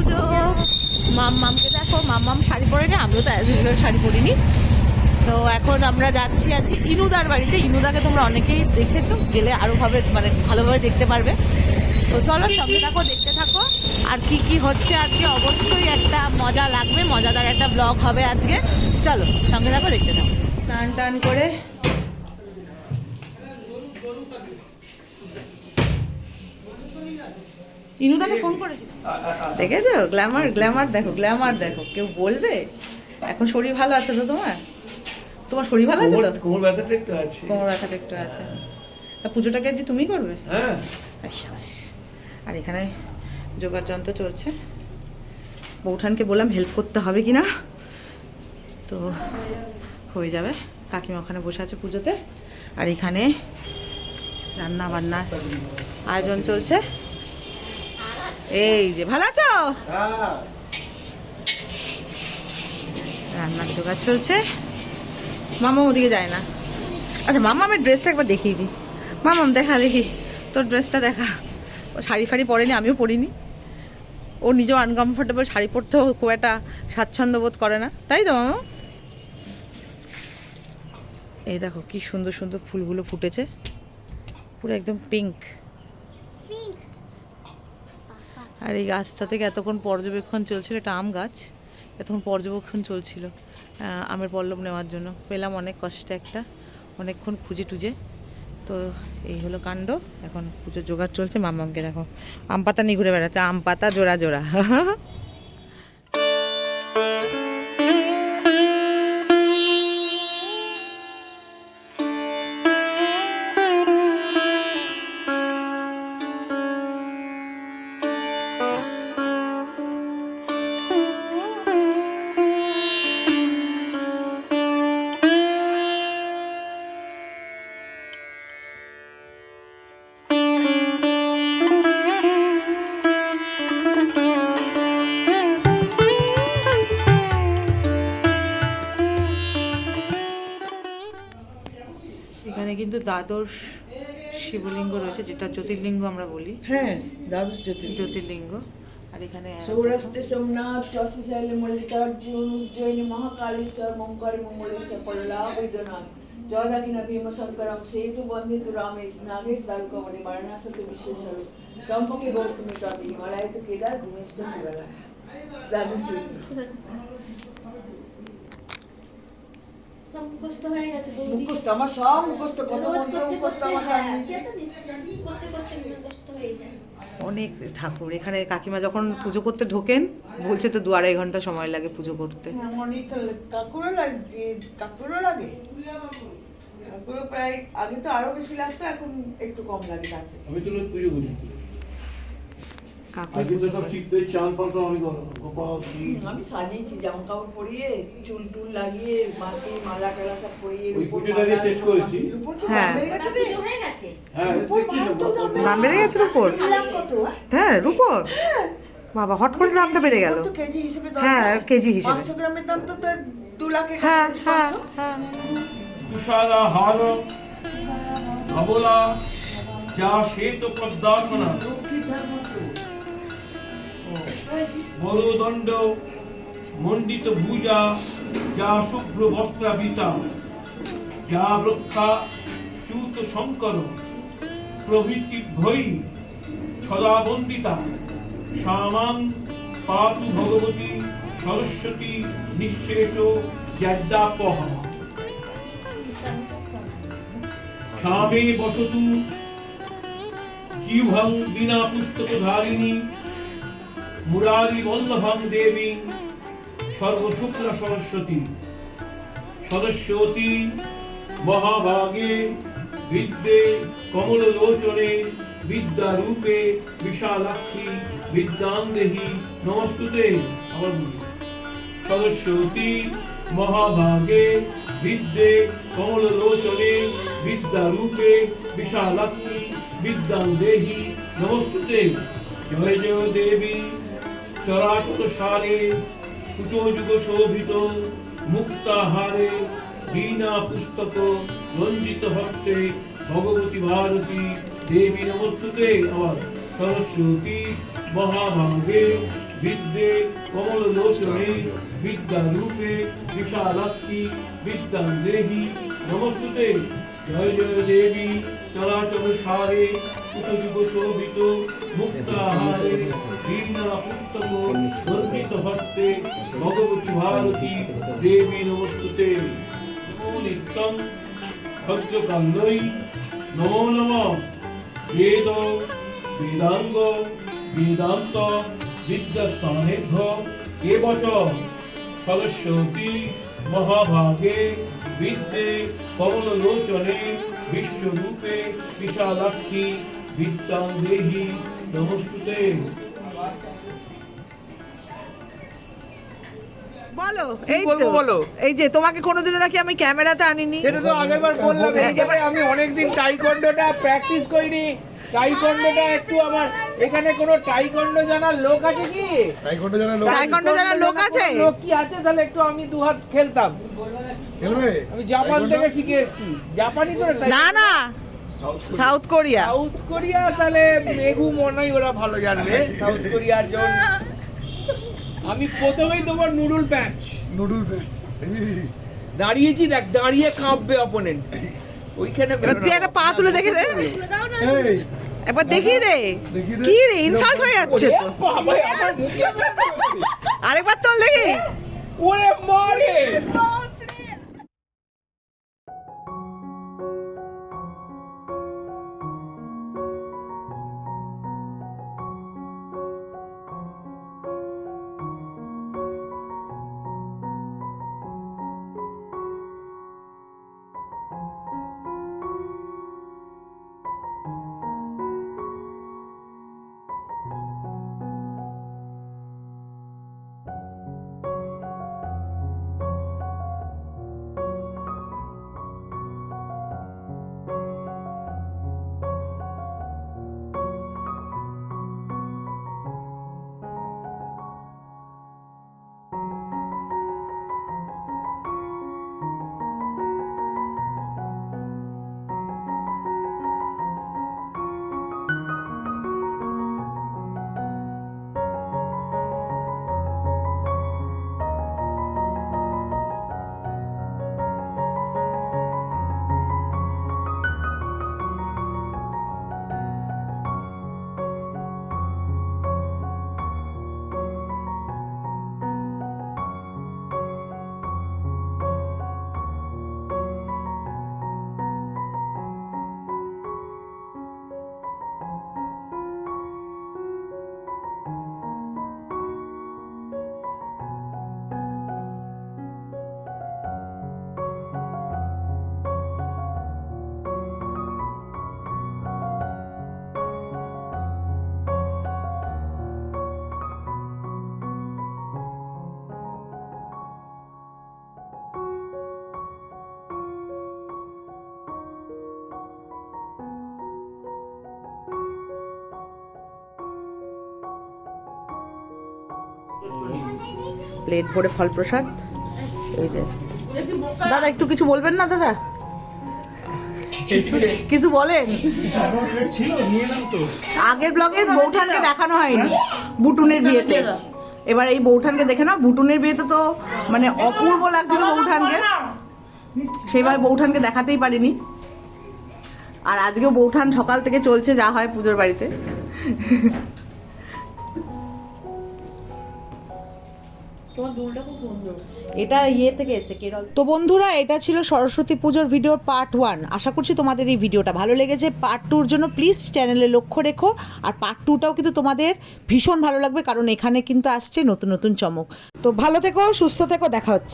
পুজো। মাম মামকে দেখো মাম মাম শাড়ি পরেনি আমিও তো অ্যাজ শাড়ি পরিনি। তো এখন আমরা যাচ্ছি আজকে ইনুদার বাড়িতে। ইনুদাকে তোমরা অনেকেই দেখেছ, গেলে আরও ভাবে মানে ভালোভাবে দেখতে পারবে। তো চলো সঙ্গে থাকো, দেখতে থাকো। আর কি কি হচ্ছে আজকে? অবশ্যই একটা মজা লাগবে। মজাদার একটা ব্লগ হবে আজকে। চলো, সঙ্গে থাকো, দেখতে থাকো। স্নান টান করে ইনুদাকে ফোন করেছিল। দেখেছ? গ্ল্যামার গ্ল্যামার দেখো গ্ল্যামার দেখো। কেউ বলবে? এখন শরীর ভালো আছে তো তোমার? তোমার শরীর ভালো আছে তো? কোমর- ব্যথাটা একটু আছে। কোমর ব্যথাটা একটু আছে। তা পুজোটাকে আজ তুমি করবে? হ্যাঁ। আর আর এখানে যোগার যন্ত্র চলছে। বৌঠানকে বললাম হেল্প করতে হবে কি না তো হয়ে যাবে। কাকিমা ওখানে বসে আছে পুজোতে। আর এখানে রান্না বান্নার আয়োজন চলছে। এই যে ভালো আছো? হ্যাঁ। রান্নার জোগাড় চলছে। মামা ওদিকে যায় না। আচ্ছা মামা আমার ড্রেসটা একবার দেখিয়ে দিই। মামাম দেখা দেখি। তোর ড্রেসটা দেখা। ও শাড়ি ফাড়ি পরেনি আমিও পরিনি। ও নিজেও আনকমফোর্টেবল শাড়ি পরতেও খুব একটা স্বাচ্ছন্দ্য বোধ করে না। তাই তো মামা? এই দেখো কি সুন্দর সুন্দর ফুলগুলো ফুটেছে। পুরো একদম পিঙ্ক আর এই গাছটা থেকে এতক্ষণ পর্যবেক্ষণ চলছিল, এটা আম গাছ, এতক্ষণ পর্যবেক্ষণ চলছিল আমের পল্লব নেওয়ার জন্য। পেলাম অনেক কষ্টে একটা, অনেকক্ষণ খুঁজে টুজে। তো এই হলো কাণ্ড, এখন পুজোর জোগাড় চলছে মামামকে দেখো, আম পাতা নিয়ে ঘুরে বেড়াচ্ছে, আম পাতা জোড়া জোড়া। কিন্তু দ্বাদশ শিবলিঙ্গ রয়েছে যেটা জ্যোতির্লিঙ্গ আমরা বলি। হ্যাঁ দ্বাদশ জ্যোতির্লিঙ্গ। জ্যোতির্লিঙ্গ। আর এখানে সৌরাষ্ট্রে সোমনাথ মল্লিকার্জুন উজ্জয়িনী মহাকালেশ্বর মঙ্কর মঙ্গলেশ্বর পল্লা বৈদ্যনাথ জয়দাকিন ভীমশঙ্করম সেতু বন্দিত রামেশ নাগেশ দারুকমণি বারাণাসত বিশ্বেশ্বর টম্পকে গৌতমী টমি হিমালয় তো কেদার শিবালা দ্বাদশ লিঙ্গ সব মুখস্থ হয়ে গেছে মুখস্থ আমার সব মুখস্থ কত মন্ত্র মুখস্থ আমার হ্যাঁ করতে করতে মুখস্থ হয়ে যায়। অনেক ঠাকুর এখানে কাকিমা যখন পুজো করতে ঢোকেন বলছে তো দু আড়াই ঘণ্টা সময় লাগে পুজো করতে। হ্যাঁ, অনেক কাকুরও লাগে কাকুরও লাগে। কাকুরও প্রায় আগে তো আরও বেশি লাগতো এখন একটু কম লাগে তার থেকে। আমি তো পুজো করি কাকু আজকে তো সব শিখতে চাল ফাল সব আমি সাজিয়েছি জামা কাপড় পরিয়ে চুল টুল লাগিয়ে মাসি মালা টালা সব পরিয়ে শেষ করেছি। হ্যাঁ। দাম বেড়ে গেছে রে? পুজো হয়ে হ্যাঁ রূপোর দাম হ্যাঁ? হ্যাঁ রূপর বাবা হট করে দামটা বেড়ে গেল কত কেজি হিসেবে দাম হ্যাঁ, কেজি হিসেবে। পাঁচশো গ্রামের দাম তো তার দু লাখের হ্যাঁ হ্যাঁ। হ্যাঁ তুষারা হার ধবলা যা শ্বেত পদ্মাসনা। বড়দণ্ড মণ্ডিত ভুজা, যা শুভ্র বস্ত্রাবিতা, যা রক্ষা চ্যুত শঙ্কর, প্রভৃতি ভৈ সদা বন্দিতা। শ্যামাং পাতু ভগবতী সরস্বতী নিঃশেষ জ্যাদ্যাপহ। শ্যামে বসতু, জিহ্বং বিনা পুস্তকধারিণী মুরারি বল্লভং দেবী, সর্বশুক্ল সরস্বতী। সদস্যতী মহাভাগে বিদ্যে কমললোচনে বিদ্যারূপে বিশালাক্ষী বিদ্যাং দেহি নমস্তুতে। সদস্যতী মহাভাগে বিদ্যে কমললোচনে বিদ্যারূপে বিশালাক্ষী বিদ্যাং দেহি নমস্তুতে। জয় জয় দেবী। চরাচর সারে কুচযুগ শোভিত মুক্তাহারে বীণা পুস্তক রঞ্জিত হস্তে, ভগবতী ভারতী, দেবী নমস্তুতে আমার সরস্বতী, মহাভাগে, বিদ্যে কমল লোচনে বিদ্যা রূপে বিশালাক্ষী বিদ্যাং দেহি নমস্তুতে। জয় জয় দেবী চলাচল সারে কুতযুগ শোভিত মুক্তাহারে। পুস্তক গর্বিত হস্তে ভগবতী ভারতী দেবী নমস্তুতে নিত্যম ভদ্রকান্দই নমো নমঃ বেদ বেদাঙ্গ বেদান্ত বিদ্যাস্থানেভ্য এবচ সরস্বতী মহাভাগে বিদ্যে কমললোচনে বিশ্বরূপে বিশালাক্ষী বিদ্যাং দেহি নমস্তুতে বলো এই বলব তো। বলো? এই যে তোমাকে কোনোদিনও নাকি আমি ক্যামেরাতে আনিনি। সেটা তো আগেরবার বললাম। এইখানে আমি অনেকদিন টাইকন্ডোটা প্র্যাকটিস করিনি। টাইকন্ডোটা একটু আমার এখানে কোনো টাইকন্ডো জানার লোক আছে কি? টাইকন্ডো জানা লোক টাইকন্ডো জানার লোক আছে? লোক কি আছে? তাহলে একটু আমি দু হাত খেলতাম। খেলবে? আমি জাপান থেকে শিখে এসেছি। জাপানি তো না না। সাউথ কোরিয়া সাউথ কোরিয়া তাহলে মেঘু মনে হয় ওরা ভালো জানবে। সাউথ কোরিয়ার জন। আমি প্রথমেই তোমার নুডল প্যাচ নুডল ব্যাচ দাঁড়িয়েছি দেখ দাঁড়িয়ে কাঁপবে অপোনেন্ট ওইখানে তুই একটা পা তুলে দেখে দে। একবার দেখিয়ে দে। কি রে ইনসাল্ট হয়ে যাচ্ছে। তো। আরেকবার তোল দেখি। ওরে মারে। প্লেট ভরে ফল প্রসাদ এই যে। দাদা, একটু কিছু বলবেন না, দাদা? কিছু বলেন? আগের ব্লগে বৌঠানকে দেখানো হয়নি, বুটুনের বিয়েতে। এবার এই বৌঠানকে দেখে নাও, বুটুনের বিয়েতে তো মানে অপূর্ব লাগছিল বৌঠানকে। সেভাবে বৌঠানকে দেখাতেই পারিনি। আর আজকেও বৌঠান সকাল থেকে চলছে, যা হয় পুজোর বাড়িতে। এটা ইয়ে থেকে এসে কেরল। তো বন্ধুরা, এটা ছিল সরস্বতী পুজোর ভিডিও পার্ট ওয়ান। আশা করছি তোমাদের এই ভিডিওটা ভালো লেগেছে। পার্ট টুর জন্য প্লিজ চ্যানেলে লক্ষ্য রেখো। আর পার্ট টুটাও কিন্তু তোমাদের ভীষণ ভালো লাগবে, কারণ এখানে কিন্তু আসছে নতুন নতুন চমক। তো ভালো থেকো, সুস্থ থেকো, দেখা হচ্ছে।